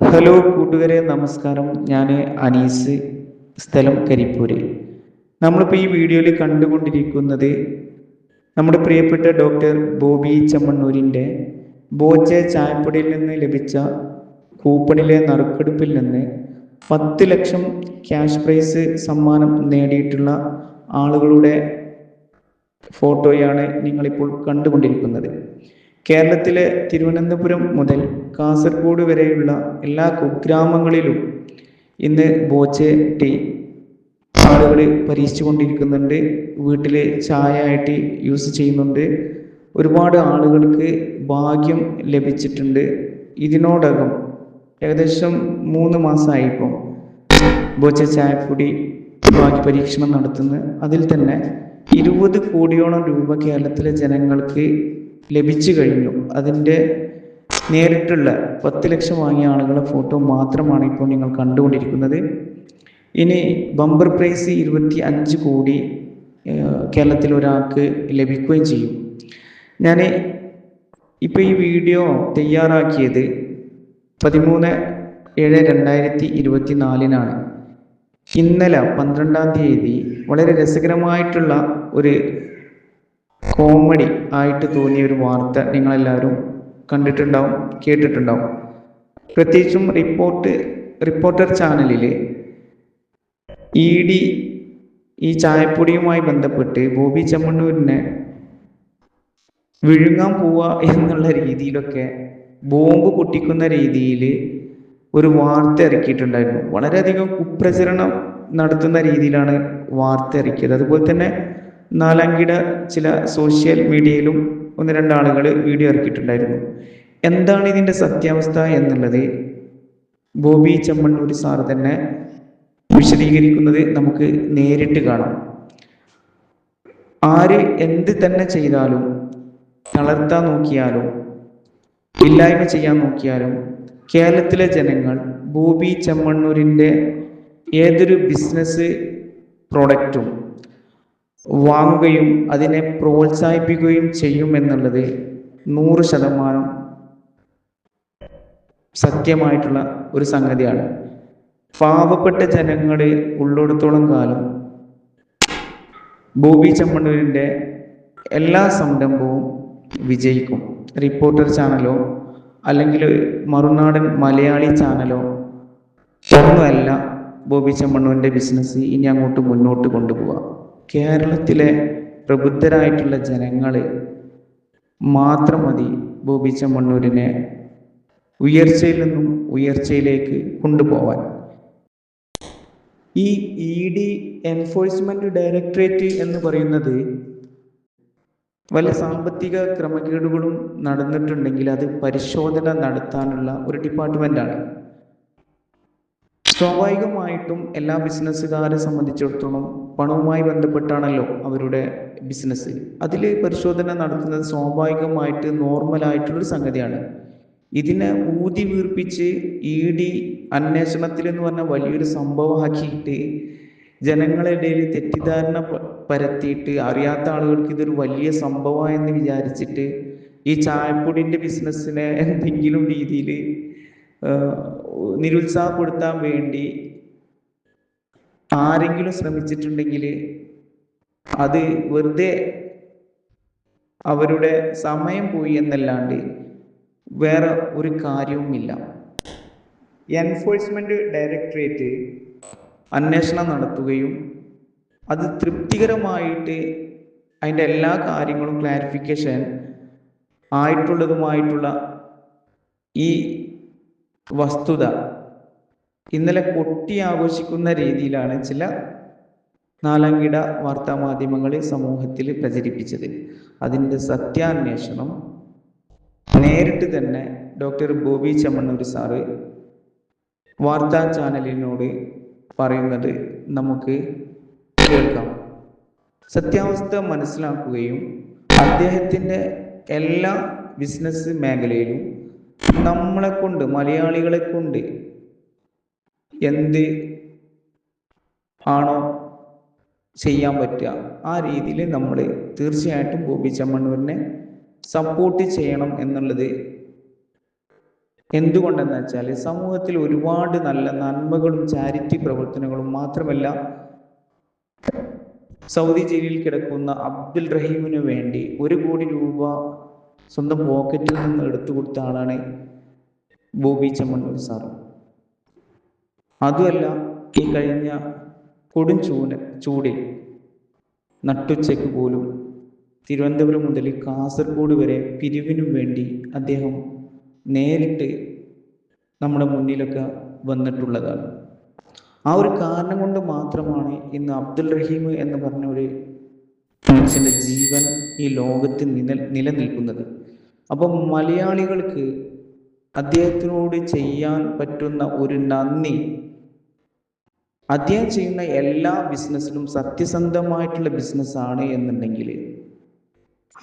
Hello കൂട്ടുകാരെ നമസ്കാരം. ഞാൻ അനീസ് സ്ഥലം കരിപ്പൂര്. നമ്മളിപ്പോൾ ഈ വീഡിയോയിൽ കണ്ടുകൊണ്ടിരിക്കുന്നത് നമ്മുടെ പ്രിയപ്പെട്ട ഡോക്ടർ ബോബി ചമ്മണ്ണൂരിന്റെ ബോച്ചെ ചായപ്പൊടിയിൽ നിന്ന് ലഭിച്ച കൂപ്പണിലെ നറുക്കെടുപ്പിൽ നിന്ന് പത്ത് ലക്ഷം ക്യാഷ് പ്രൈസ് സമ്മാനം നേടിയിട്ടുള്ള ആളുകളുടെ ഫോട്ടോയാണ് നിങ്ങളിപ്പോൾ കണ്ടുകൊണ്ടിരിക്കുന്നത്. കേരളത്തിലെ തിരുവനന്തപുരം മുതൽ കാസർഗോഡ് വരെയുള്ള എല്ലാ കുഗ്രാമങ്ങളിലും ഇന്ന് ബോച്ചെ ടീ ആളുകൾ പരീക്ഷിച്ചു കൊണ്ടിരിക്കുന്നുണ്ട് വീട്ടിൽ ചായ ആയിട്ട് യൂസ് ചെയ്യുന്നുണ്ട്. ഒരുപാട് ആളുകൾക്ക് ഭാഗ്യം ലഭിച്ചിട്ടുണ്ട്. ഇതിനോടകം ഏകദേശം മൂന്ന് മാസമായിപ്പോൾ ബോച്ച ചായപ്പൊടി ഭാഗ്യ പരീക്ഷണം നടത്തുന്നു. അതിൽ തന്നെ ഇരുപത് കോടിയോളം രൂപ കേരളത്തിലെ ജനങ്ങൾക്ക് ലഭിച്ചു കഴിഞ്ഞു. അതിന്റെ നേരിട്ടുള്ള പത്ത് ലക്ഷം വാങ്ങിയ ആളുകളുടെ ഫോട്ടോ മാത്രമാണ് ഇപ്പോൾ നിങ്ങൾ കണ്ടുകൊണ്ടിരിക്കുന്നത്. ഇനി ബമ്പർ പ്രൈസ് ഇരുപത്തി അഞ്ച് കോടി കേരളത്തിൽ ഒരാൾക്ക് ലഭിക്കുകയും ചെയ്യും. ഞാൻ ഇപ്പോൾ ഈ വീഡിയോ തയ്യാറാക്കിയത് പതിമൂന്ന് ഏഴ് രണ്ടായിരത്തി ഇരുപത്തി നാലിനാണ് ഇന്നലെ പന്ത്രണ്ടാം തീയതി വളരെ രസകരമായിട്ടുള്ള ഒരു കോമഡി ആയിട്ട് തോന്നിയ ഒരു വാർത്ത നിങ്ങളെല്ലാവരും കണ്ടിട്ടുണ്ടാവും കേട്ടിട്ടുണ്ടാവും. പ്രത്യേകിച്ചും റിപ്പോർട്ട് റിപ്പോർട്ടർ ചാനലിൽ ഇ ഡി ഈ ചായപ്പൊടിയുമായി ബന്ധപ്പെട്ട് ബോബി ചെമ്മണ്ണൂരിനെ വിഴുങ്ങാൻ പോവുക എന്നുള്ള രീതിയിലൊക്കെ ബോംബ് പൊട്ടിക്കുന്ന രീതിയിൽ ഒരു വാർത്ത ഇറക്കിയിട്ടുണ്ടായിരുന്നു. വളരെയധികം കുപ്രചരണം നടത്തുന്ന രീതിയിലാണ് വാർത്ത ഇറക്കിയത്. അതുപോലെ തന്നെ നാലാംകിട ചില സോഷ്യൽ മീഡിയയിലും ഒന്ന് രണ്ടാളുകൾ വീഡിയോ ഇറക്കിയിട്ടുണ്ടായിരുന്നു. എന്താണ് ഇതിന്റെ സത്യാവസ്ഥ എന്നുള്ളത്? ബോബി ചെമ്മണ്ണൂർ സാർ തന്നെ വിശദീകരിക്കുന്നത് നമുക്ക് നേരിട്ട് കാണാം. ആര് എന്ത് തന്നെ ചെയ്താലും തളർത്താൻ നോക്കിയാലും ഇല്ലായ്മ ചെയ്യാൻ നോക്കിയാലും കേരളത്തിലെ ജനങ്ങൾ ബോബി ചെമ്മണ്ണൂരിന്റെ ഏതൊരു ബിസിനസ് പ്രോഡക്റ്റും വാങ്ങുകയും അതിനെ പ്രോത്സാഹിപ്പിക്കുകയും ചെയ്യും എന്നുള്ളത് നൂറ് ശതമാനം സത്യമായിട്ടുള്ള ഒരു സംഗതിയാണ്. പാവപ്പെട്ട ജനങ്ങളെ ഉള്ളിടത്തോളം കാലം ബോബി ചമ്മണ്ണൂരിന്റെ എല്ലാ സംരംഭവും വിജയിക്കും. റിപ്പോർട്ടർ ചാനലോ അല്ലെങ്കിൽ മറുനാടൻ മലയാളി ചാനലോ ഒന്നുമല്ല ബോബി ചമ്മണ്ണൂരിന്റെ ബിസിനസ് ഇനി അങ്ങോട്ട് മുന്നോട്ട് കൊണ്ടുപോവുക. കേരളത്തിലെ പ്രബുദ്ധരായിട്ടുള്ള ജനങ്ങൾ മാത്രം മതി ബോബി മണ്ണൂരിനെ ഉയർച്ചയിൽ നിന്നും ഉയർച്ചയിലേക്ക് കൊണ്ടുപോവാൻ. ഈ ഇ ഡി എൻഫോഴ്സ്മെന്റ് ഡയറക്ടറേറ്റ് എന്ന് പറയുന്നത് വല്ല സാമ്പത്തിക ക്രമക്കേടുകളും നടന്നിട്ടുണ്ടെങ്കിൽ അത് പരിശോധന നടത്താനുള്ള ഒരു ഡിപ്പാർട്ട്മെന്റാണ്. സ്വാഭാവികമായിട്ടും എല്ലാ ബിസിനസ്സുകാരെ സംബന്ധിച്ചിടത്തോളം പണവുമായി ബന്ധപ്പെട്ടാണല്ലോ അവരുടെ ബിസിനസ് അതിൽ പരിശോധന നടത്തുന്നത് സ്വാഭാവികമായിട്ട് നോർമലായിട്ടുള്ളൊരു സംഗതിയാണ്. ഇതിനെ ഊതി വീർപ്പിച്ച് ഇ ഡി അന്വേഷണത്തിൽ എന്ന് പറഞ്ഞ വലിയൊരു സംഭവമാക്കിയിട്ട് ജനങ്ങളിടയിൽ തെറ്റിദ്ധാരണ പരത്തിയിട്ട് അറിയാത്ത ആളുകൾക്ക് ഇതൊരു വലിയ സംഭവമായെന്ന് വിചാരിച്ചിട്ട് ഈ ചായപ്പൊടിന്റെ ബിസിനസ്സിനെ എന്തെങ്കിലും രീതിയിൽ നിരുത്സാഹപ്പെടുത്താൻ വേണ്ടി ആരെങ്കിലും ശ്രമിച്ചിട്ടുണ്ടെങ്കിൽ അത് വെറുതെ അവരുടെ സമയം പോയി എന്നല്ലാണ്ട് വേറെ ഒരു കാര്യവുമില്ല. എൻഫോഴ്സ്മെന്റ് ഡയറക്ടറേറ്റ് അന്വേഷണം നടത്തുകയും അത് തൃപ്തികരമായിട്ട് അതിന്റെ എല്ലാ കാര്യങ്ങളും ക്ലാരിഫിക്കേഷൻ ആയിട്ടുള്ളതുമായിട്ടുള്ള ഈ വസ്തുത ഇന്നലെ കൊട്ടി ആഘോഷിക്കുന്ന രീതിയിലാണ് ചില നാലാംകിട വാർത്താ മാധ്യമങ്ങളെ സമൂഹത്തിൽ പ്രചരിപ്പിച്ചത്. അതിന്റെ സത്യാന്വേഷണം നേരിട്ട് തന്നെ ഡോക്ടർ ബോബി ചമ്മണ്ണൂർ സാറ് വാർത്താ ചാനലിനോട് പറയുന്നത് നമുക്ക് കേൾക്കാം. സത്യാവസ്ഥ മനസ്സിലാക്കുകയും അദ്ദേഹത്തിന്റെ എല്ലാ ബിസിനസ് മേഖലയിലും നമ്മളെ കൊണ്ട് മലയാളികളെ കൊണ്ട് എന്ത് ആണോ ചെയ്യാൻ പറ്റുക. ആ രീതിയിൽ നമ്മൾ തീർച്ചയായിട്ടും ബോബി ചമ്മണ്ണൂരിനെ സപ്പോർട്ട് ചെയ്യണം എന്നുള്ളത് എന്തുകൊണ്ടെന്ന് വെച്ചാൽ സമൂഹത്തിൽ ഒരുപാട് നല്ല നന്മകളും ചാരിറ്റി പ്രവർത്തനങ്ങളും മാത്രമല്ല സൗദി ജയിലിൽ കിടക്കുന്ന അബ്ദുൽ റഹീമിന് വേണ്ടി ഒരു കോടി രൂപ സ്വന്തം പോക്കറ്റിൽ നിന്ന് എടുത്തു കൊടുത്ത ആളാണ് ബോബി ചമ്മണ്ണൂർ സാർ അതുമല്ല ഈ കഴിഞ്ഞ കൊടും ചൂട് ചൂടിൽ നട്ടുച്ചയ്ക്ക് പോലും തിരുവനന്തപുരം മുതൽ കാസർഗോഡ് വരെ പിരിവിനും വേണ്ടി അദ്ദേഹം നേരിട്ട് നമ്മുടെ മുന്നിലൊക്കെ വന്നിട്ടുള്ളതാണ്. ആ ഒരു കാരണം കൊണ്ട് മാത്രമാണ് ഇന്ന് അബ്ദുൽ റഹീം എന്ന് പറഞ്ഞ ഒരു മനുഷ്യന്റെ ജീവൻ ഈ ലോകത്ത് നില നിലനിൽക്കുന്നത്. അപ്പം മലയാളികൾക്ക് അദ്ദേഹത്തിനോട് ചെയ്യാൻ പറ്റുന്ന ഒരു നന്ദി അദ്ദേഹം ചെയ്യുന്ന എല്ലാ ബിസിനസ്സിലും സത്യസന്ധമായിട്ടുള്ള ബിസിനസ്സാണ് എന്നുണ്ടെങ്കിൽ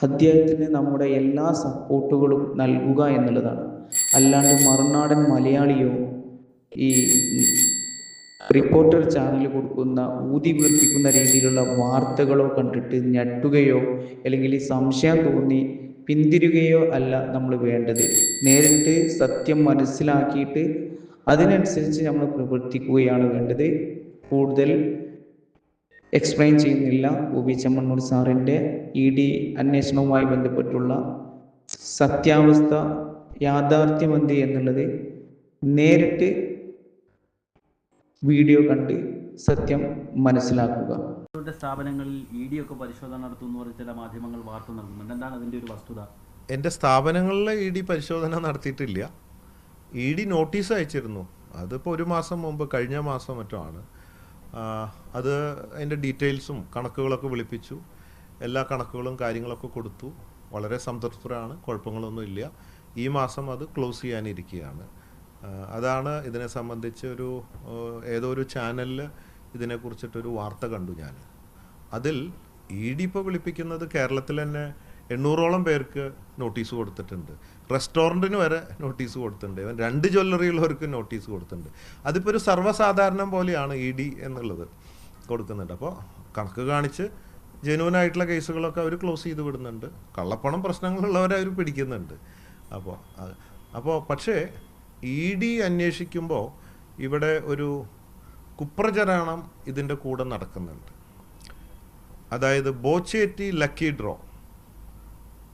അദ്ദേഹത്തിന് നമ്മുടെ എല്ലാ സപ്പോർട്ടുകളും നൽകുക എന്നുള്ളതാണ്. അല്ലാണ്ട് മറുനാടൻ മലയാളിയോ ഈ റിപ്പോർട്ടർ ചാനൽ കൊടുക്കുന്ന ഊതി വീർപ്പിക്കുന്ന രീതിയിലുള്ള വാർത്തകളോ കണ്ടിട്ട് ഞെട്ടുകയോ അല്ലെങ്കിൽ സംശയം തോന്നി പിന്തിരുകയോ അല്ല നമ്മൾ വേണ്ടത്. നേരിട്ട് സത്യം മനസ്സിലാക്കിയിട്ട് അതിനനുസരിച്ച് നമ്മൾ പ്രവർത്തിക്കുകയാണ് വേണ്ടത്. കൂടുതൽ എക്സ്പ്ലെയിൻ ചെയ്യുന്നില്ല. ഒ ബി ചെമ്മണ്ണൂർ സാറിന്റെ ഇ ഡി അന്വേഷണവുമായി ബന്ധപ്പെട്ടുള്ള സത്യാവസ്ഥ യാഥാർത്ഥ്യമെന്ത് എന്നുള്ളത് നേരിട്ട് വീഡിയോ കണ്ട് സത്യം മനസ്സിലാക്കുക. അവരുടെ സ്ഥാപനങ്ങളിൽ ഇ ഡി ഒക്കെ പരിശോധന നടത്തുന്നു ചില മാധ്യമങ്ങൾ വാർത്ത നൽകുന്നുണ്ട്. എന്താണ് അതിന്റെ ഒരു വസ്തുത? എന്റെ സ്ഥാപനങ്ങളിൽ ഇ ഡി പരിശോധന നടത്തിയിട്ടില്ല. ഇ ഡി നോട്ടീസ് അയച്ചിരുന്നു. അതിപ്പോൾ ഒരു മാസം മുമ്പ് കഴിഞ്ഞ മാസം മറ്റോ ആണ്. അത് അതിന്റെ ഡീറ്റെയിൽസും കണക്കുകളൊക്കെ വിളിപ്പിച്ചു. എല്ലാ കണക്കുകളും കാര്യങ്ങളൊക്കെ കൊടുത്തു. വളരെ സംതൃപ്തരാണ്. കുഴപ്പങ്ങളൊന്നും ഇല്ല. ഈ മാസം അത് ക്ലോസ് ചെയ്യാനിരിക്കുകയാണ്. അതാണ് ഇതിനെ സംബന്ധിച്ച് ഒരു ഏതോ ഒരു ചാനലിൽ ഇതിനെക്കുറിച്ചിട്ടൊരു വാർത്ത കണ്ടു ഞാൻ. അതിൽ ഇ ഡി ഇപ്പോൾ വിളിപ്പിക്കുന്നത് കേരളത്തിൽ തന്നെ എണ്ണൂറോളം പേർക്ക് നോട്ടീസ് കൊടുത്തിട്ടുണ്ട്. റെസ്റ്റോറന്റിന് വരെ നോട്ടീസ് കൊടുത്തിട്ടുണ്ട്. ഇവൻ രണ്ട് ജ്വല്ലറിയുള്ളവർക്ക് നോട്ടീസ് കൊടുത്തിട്ടുണ്ട്. അതിപ്പോൾ ഒരു സർവസാധാരണം പോലെയാണ് ഇ ഡി എന്നുള്ളത് കൊടുക്കുന്നുണ്ട്. അപ്പോൾ കണക്ക് കാണിച്ച് ജനുവനായിട്ടുള്ള കേസുകളൊക്കെ അവർ ക്ലോസ് ചെയ്ത് വിടുന്നുണ്ട്. കള്ളപ്പണം പ്രശ്നങ്ങളുള്ളവരെ അവർ പിടിക്കുന്നുണ്ട്. അപ്പോൾ അപ്പോൾ പക്ഷേ ഇ ഡി അന്വേഷിക്കുമ്പോൾ ഇവിടെ ഒരു കുപ്രചരണം ഇതിന്റെ കൂടെ നടക്കുന്നുണ്ട്. അതായത് ബോച്ചേറ്റി ലക്കി ഡ്രോ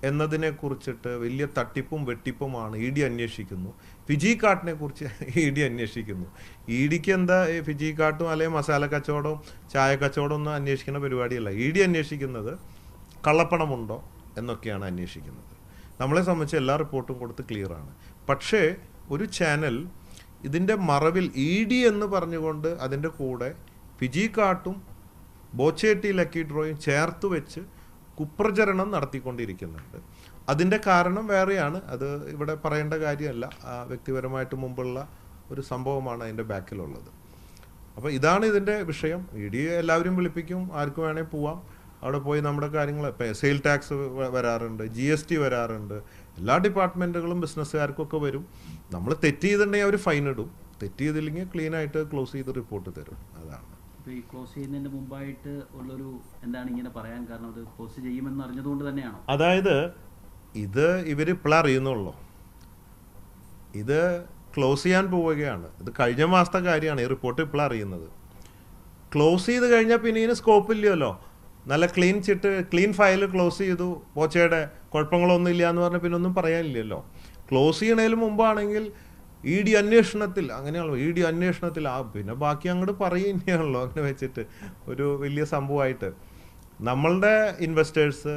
എന്നതിനെ കുറിച്ചിട്ട് വലിയ തട്ടിപ്പും വെട്ടിപ്പുമാണ് ഇ ഡി അന്വേഷിക്കുന്നു. ഫിജി കാട്ടിനെ കുറിച്ച് ഇ ഡി അന്വേഷിക്കുന്നു. ഇ ഡിക്ക് എന്താ ഫിജി കാട്ടും അല്ലെങ്കിൽ മസാല കച്ചവടവും ചായ കച്ചവടം ഒന്നും അന്വേഷിക്കുന്ന പരിപാടിയല്ല. ഇ ഡി അന്വേഷിക്കുന്നത് കള്ളപ്പണമുണ്ടോ എന്നൊക്കെയാണ് അന്വേഷിക്കുന്നത്. നമ്മളെ സംബന്ധിച്ച് എല്ലാ റിപ്പോർട്ടും കൊടുത്ത് ക്ലിയറാണ് പക്ഷേ ഒരു ചാനൽ ഇതിന്റെ മറവിൽ ഇ ഡി എന്ന് പറഞ്ഞുകൊണ്ട് അതിന്റെ കൂടെ ഫിജി കാട്ടും ബോച്ചേട്ടി ലക്കി ഡ്രോയും ചേർത്ത് വെച്ച് കുപ്രചരണം നടത്തിക്കൊണ്ടിരിക്കുന്നുണ്ട്. അതിന്റെ കാരണം വേറെയാണ്. അത് ഇവിടെ പറയേണ്ട കാര്യമല്ല. വ്യക്തിപരമായിട്ട് മുമ്പുള്ള ഒരു സംഭവമാണ് അതിന്റെ ബാക്കിലുള്ളത്. അപ്പോൾ ഇതാണ് ഇതിന്റെ വിഷയം. ഇ ഡി എല്ലാവരും വിളിപ്പിക്കും. ആർക്ക് വേണേൽ പോവാം. അവിടെ പോയി നമ്മുടെ കാര്യങ്ങൾ സെയിൽ ടാക്സ് വരാറുണ്ട്. ജി എസ് ടി വരാറുണ്ട്. എല്ലാ ഡിപ്പാർട്ട്മെന്റുകളും ബിസിനസ്സുകാർക്കൊക്കെ വരും. നമ്മൾ തെറ്റ് ചെയ്തിട്ടുണ്ടെങ്കിൽ അവർ ഫൈൻ ഇടും. തെറ്റ് ചെയ്തില്ലെങ്കിൽ ക്ലീനായിട്ട് ക്ലോസ് ചെയ്ത് റിപ്പോർട്ട് തരും. അതാണ്. ഇപ്പോൾ ഈ ക്ലോസ് ചെയ്യുന്നതിന് മുമ്പായിട്ട് ഉള്ളൊരു എന്താണ് ഇങ്ങനെ പറയാൻ കാരണം? അത് ക്ലോസ് ചെയ്യുമെന്ന് അറിഞ്ഞതുകൊണ്ട് തന്നെയാണോ? അതായത് ഇത് ഇവർ ഇപ്പോൾ അറിയുന്നുള്ളൂ. ഇത് ക്ലോസ് ചെയ്യാൻ പോവുകയാണ്. ഇത് കഴിഞ്ഞ മാസത്തെ കാര്യമാണ് ഈ റിപ്പോർട്ട് ഇപ്പോൾ അറിയുന്നത്. ക്ലോസ് ചെയ്ത് കഴിഞ്ഞാൽ പിന്നെ ഇതിന് സ്കോപ്പ് ഇല്ലല്ലോ. നല്ല clean chit clean file close ചെയ്തു. പോച്ചയുടെ കുഴപ്പങ്ങളൊന്നും ഇല്ല എന്ന് പറഞ്ഞാൽ പിന്നെ ഒന്നും പറയാനില്ലല്ലോ. ക്ലോസ് ചെയ്യണതിന് മുമ്പാണെങ്കിൽ ഇ ഡി അന്വേഷണത്തിൽ അങ്ങനെയാണല്ലോ ഇ ഡി അന്വേഷണത്തിൽ ആ പിന്നെ ബാക്കി അങ്ങോട്ട് പറയുന്നേയുള്ളൂ അങ്ങനെ വെച്ചിട്ട് ഒരു വലിയ സംഭവമായിട്ട്. നമ്മളുടെ ഇൻവെസ്റ്റേഴ്സ്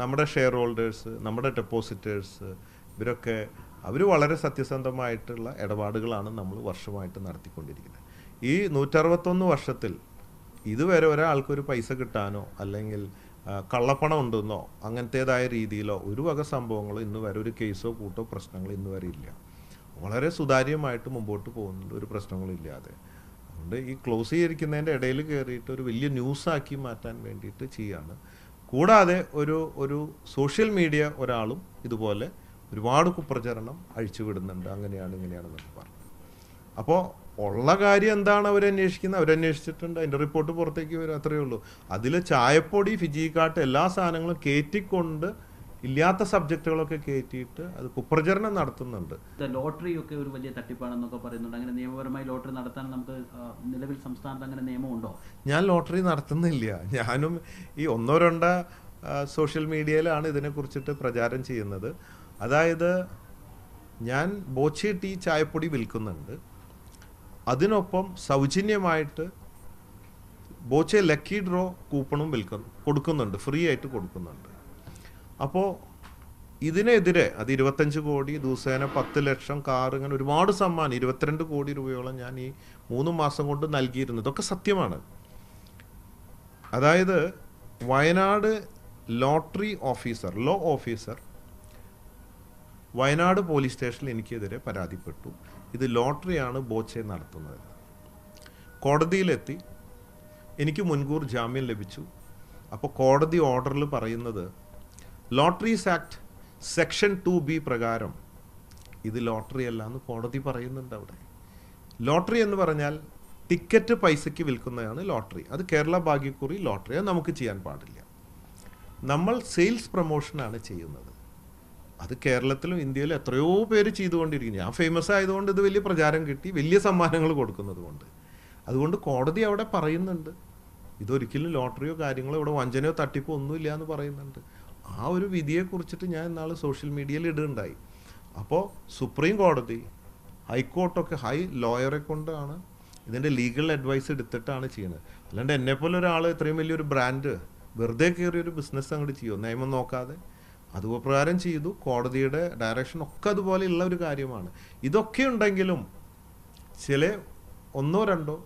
നമ്മുടെ ഷെയർ ഹോൾഡേഴ്സ് നമ്മുടെ ഡെപ്പോസിറ്റേഴ്സ് ഇവരൊക്കെ അവർ വളരെ സത്യസന്ധമായിട്ടുള്ള ഇടപാടുകളാണ് നമ്മൾ വർഷമായിട്ട് നടത്തിക്കൊണ്ടിരിക്കുന്നത്. ഈ നൂറ്ററുപത്തൊന്ന് വർഷത്തിൽ ഇതുവരെ ഒരാൾക്കൊരു പൈസ കിട്ടാനോ അല്ലെങ്കിൽ കള്ളപ്പണം ഉണ്ടെന്നോ അങ്ങനത്തേതായ രീതിയിലോ ഒരു വക സംഭവങ്ങളോ ഇന്ന് വരെ ഒരു കേസോ കൂട്ടോ പ്രശ്നങ്ങളോ ഇന്ന് വരെ ഇല്ല. വളരെ സുതാര്യമായിട്ട് മുമ്പോട്ട് പോകുന്നുണ്ട്. ഒരു പ്രശ്നങ്ങളില്ലാതെ അതുകൊണ്ട് ഈ ക്ലോസ് ചെയ്തിരിക്കുന്നതിന്റെ ഇടയിൽ കയറിയിട്ട് ഒരു വലിയ ന്യൂസാക്കി മാറ്റാൻ വേണ്ടിയിട്ട് ചെയ്യാണ്. കൂടാതെ ഒരു ഒരു സോഷ്യൽ മീഡിയ ഒരാളും ഇതുപോലെ ഒരുപാട് കുപ്രചരണം അഴിച്ചുവിടുന്നുണ്ട്. അങ്ങനെയാണ് ഇങ്ങനെയാണെന്നൊക്കെ പറഞ്ഞു. അപ്പോൾ ഉള്ള കാര്യം എന്താണ് അവരന്വേഷിക്കുന്നത് അവരന്വേഷിച്ചിട്ടുണ്ട് അതിന്റെ റിപ്പോർട്ട് പുറത്തേക്ക് വരും. അത്രയേ ഉള്ളൂ. അതിൽ ചായപ്പൊടി ഫിജി കാട്ട് എല്ലാ സാധനങ്ങളും കയറ്റിക്കൊണ്ട് ഇല്ലാത്ത സബ്ജക്റ്റുകളൊക്കെ കയറ്റിയിട്ട് അത് കുപ്രചരണം നടത്തുന്നുണ്ട്. ലോട്ടറി ഒക്കെ ഒരു വലിയ തട്ടിപ്പാണെന്നൊക്കെ പറയുന്നുണ്ട്. അങ്ങനെ നിയമപരമായി ലോട്ടറി നടത്താൻ നമുക്ക് നിലവിൽ സംസ്ഥാനത്ത് അങ്ങനെ നിയമമുണ്ടോ? ഞാൻ ലോട്ടറി നടത്തുന്നില്ല. ഞാനും ഈ ഒന്നോ രണ്ടോ സോഷ്യൽ മീഡിയയിലാണ് ഇതിനെക്കുറിച്ചിട്ട് പ്രചാരം ചെയ്യുന്നത്. അതായത് ഞാൻ ബോച്ചി ടീ ചായപ്പൊടി വിൽക്കുന്നുണ്ട്. അതിനൊപ്പം സൗജന്യമായിട്ട് ബോച്ചെ ലക്കി ഡ്രോ കൂപ്പണും വിൽക്കുന്നു കൊടുക്കുന്നുണ്ട്. ഫ്രീ ആയിട്ട് കൊടുക്കുന്നുണ്ട്. അപ്പോൾ ഇതിനെതിരെ അത് ഇരുപത്തഞ്ച് കോടി ദിവസേന പത്ത് ലക്ഷം കാർ ഇങ്ങനെ ഒരുപാട് സമ്മാനം ഇരുപത്തിരണ്ട് കോടി രൂപയോളം ഞാൻ ഈ മൂന്ന് മാസം കൊണ്ട് നൽകിയിരുന്നു ഇതൊക്കെ സത്യമാണ്. അതായത് Wayanad lottery officer law officer Wayanad police സ്റ്റേഷനിൽ എനിക്കെതിരെ പരാതിപ്പെട്ടു. ഇത് ലോട്ടറിയാണ് ബോച്ചെ നടത്തുന്നത്. കോടതിയിലെത്തി. എനിക്ക് മുൻകൂർ ജാമ്യം ലഭിച്ചു. അപ്പോൾ കോടതി ഓർഡറിൽ പറയുന്നത് lotteries act section two B പ്രകാരം ഇത് ലോട്ടറി അല്ല എന്ന് കോടതി പറയുന്നുണ്ട് അവിടെ. ലോട്ടറി എന്ന് പറഞ്ഞാൽ ടിക്കറ്റ് പൈസയ്ക്ക് വിൽക്കുന്നതാണ് ലോട്ടറി. അത് കേരള ഭാഗ്യക്കുറി ലോട്ടറി. അത് നമുക്ക് ചെയ്യാൻ പാടില്ല. നമ്മൾ സെയിൽസ് പ്രൊമോഷനാണ് ചെയ്യുന്നത്. അത് കേരളത്തിലും ഇന്ത്യയിലും എത്രയോ പേര് ചെയ്തുകൊണ്ടിരിക്കുന്നു. ഞാൻ ഫേമസ് ആയതുകൊണ്ട് ഇത് വലിയ പ്രചാരം കിട്ടി വലിയ സമ്മാനങ്ങൾ കൊടുക്കുന്നത് കൊണ്ട്. അതുകൊണ്ട് കോടതി അവിടെ പറയുന്നുണ്ട്. ഇതൊരിക്കലും ലോട്ടറിയോ കാര്യങ്ങളോ ഇവിടെ വഞ്ചനയോ തട്ടിപ്പോ ഒന്നുമില്ല എന്ന് പറയുന്നുണ്ട്. ആ ഒരു വിധിയെ കുറിച്ചിട്ട് ഞാൻ ഇന്നാൾ സോഷ്യൽ മീഡിയയിൽ ഇടുണ്ടായി. അപ്പോൾ സുപ്രീം കോടതി ഹൈക്കോർട്ടൊക്കെ ഹൈ ലോയറെ കൊണ്ടാണ് ഇതിന്റെ ലീഗൽ അഡ്വൈസ് എടുത്തിട്ടാണ് ചെയ്യുന്നത്. അല്ലാണ്ട് എന്നെപ്പോലെ ഒരാൾ ഇത്രയും വലിയൊരു ബ്രാൻഡ് വെറുതെ കയറിയൊരു ബിസിനസ് അങ്ങോട്ട് ചെയ്യുമോ നിയമം നോക്കാതെ. അതുപ്രകാരം ചെയ്തു. കോടതിയുടെ ഡയറക്ഷൻ ഒക്കെ അതുപോലെയുള്ള ഒരു കാര്യമാണ്. ഇതൊക്കെ ഉണ്ടെങ്കിലും ചില ഒന്നോ രണ്ടോ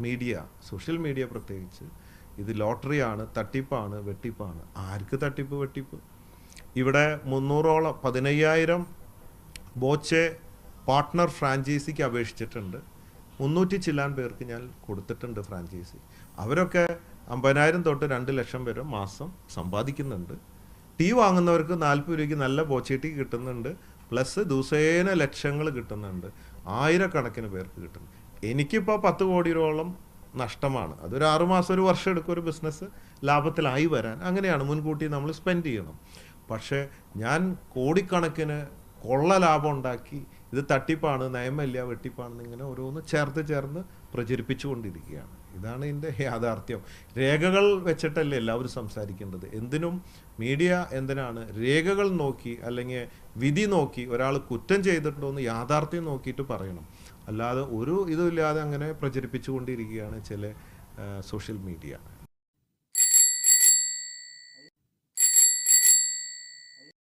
മീഡിയ സോഷ്യൽ മീഡിയ പ്രത്യേകിച്ച് ഇത് ലോട്ടറിയാണ് തട്ടിപ്പാണ് വെട്ടിപ്പാണ്. ആർക്ക് തട്ടിപ്പ് വെട്ടിപ്പ്? ഇവിടെ മുന്നൂറോളം പതിനയ്യായിരം ബോച്ചെ പാർട്ട്ണർ ഫ്രാഞ്ചൈസിക്ക് അപേക്ഷിച്ചിട്ടുണ്ട്. മുന്നൂറ്റി ചില്ലാൻ പേർക്ക് ഞാൻ കൊടുത്തിട്ടുണ്ട് ഫ്രാഞ്ചൈസി. അവരൊക്കെ അമ്പതിനായിരം തൊട്ട് രണ്ട് ലക്ഷം വരെ മാസം സമ്പാദിക്കുന്നുണ്ട്. ടീ വാങ്ങുന്നവർക്ക് നാൽപ്പത് രൂപയ്ക്ക് നല്ല ബോച്ചെ ടീ കിട്ടുന്നുണ്ട്. പ്ലസ് ദിവസേന ലക്ഷങ്ങൾ കിട്ടുന്നുണ്ട്. ആയിരക്കണക്കിന് പേർക്ക് കിട്ടുന്നു എനിക്കിപ്പോൾ പത്ത് കോടി രൂപയോളം നഷ്ടമാണ്. അതൊരു ആറുമാസം ഒരു വർഷം എടുക്കും ഒരു ബിസിനസ് ലാഭത്തിലായി വരാൻ. അങ്ങനെയാണ് മുൻകൂട്ടി നമ്മൾ സ്പെൻഡ് ചെയ്യണം. പക്ഷേ ഞാൻ കോടിക്കണക്കിന് കൊള്ള ലാഭം ഉണ്ടാക്കി ഇത് തട്ടിപ്പാണ് നയമല്ല വെട്ടിപ്പാണ് ഇങ്ങനെ ഓരോന്ന് ചേർത്ത് ചേർന്ന് പ്രചരിപ്പിച്ചുകൊണ്ടിരിക്കുകയാണ് ഇതാണ് ഇതിന്റെ യാഥാർത്ഥ്യം. രേഖകൾ വെച്ചിട്ടല്ലേ എല്ലാവരും സംസാരിക്കേണ്ടത്. എന്തിനും മീഡിയ എന്തിനാണ്? രേഖകൾ നോക്കി അല്ലെങ്കിൽ വിധി നോക്കി ഒരാൾ കുറ്റം ചെയ്തിട്ടുണ്ടോ എന്ന് യാഥാർത്ഥ്യം നോക്കിയിട്ട് പറയണം. അല്ലാതെ ഒരു ഇതുമില്ലാതെ അങ്ങനെ പ്രചരിപ്പിച്ചുകൊണ്ടിരിക്കുകയാണ് ചില സോഷ്യൽ മീഡിയ